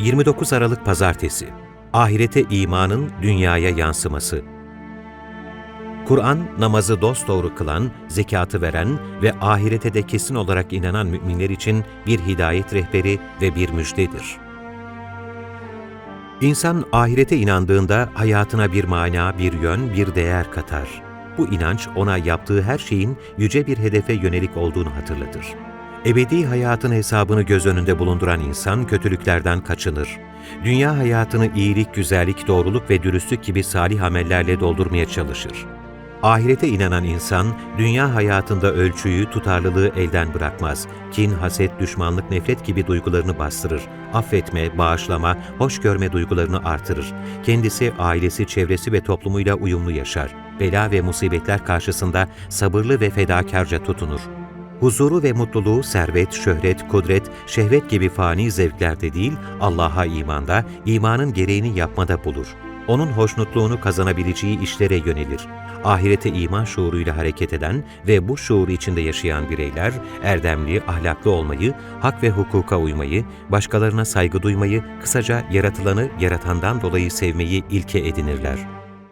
29 Aralık Pazartesi Ahirete imanın dünyaya yansıması Kur'an, namazı dosdoğru kılan, zekatı veren ve ahirete de kesin olarak inanan müminler için bir hidayet rehberi ve bir müjdedir. İnsan ahirete inandığında hayatına bir mana, bir yön, bir değer katar. Bu inanç ona yaptığı her şeyin yüce bir hedefe yönelik olduğunu hatırlatır. Ebedi hayatın hesabını göz önünde bulunduran insan kötülüklerden kaçınır. Dünya hayatını iyilik, güzellik, doğruluk ve dürüstlük gibi salih amellerle doldurmaya çalışır. Ahirete inanan insan, dünya hayatında ölçüyü, tutarlılığı elden bırakmaz. Kin, haset, düşmanlık, nefret gibi duygularını bastırır. Affetme, bağışlama, hoş görme duygularını artırır. Kendisi, ailesi, çevresi ve toplumuyla uyumlu yaşar. Bela ve musibetler karşısında sabırlı ve fedakarca tutunur. Huzuru ve mutluluğu servet, şöhret, kudret, şehvet gibi fani zevklerde değil, Allah'a imanda, imanın gereğini yapmada bulur. Onun hoşnutluğunu kazanabileceği işlere yönelir. Ahirete iman şuuruyla hareket eden ve bu şuur içinde yaşayan bireyler, erdemli, ahlaklı olmayı, hak ve hukuka uymayı, başkalarına saygı duymayı, kısaca yaratılanı yaratandan dolayı sevmeyi ilke edinirler.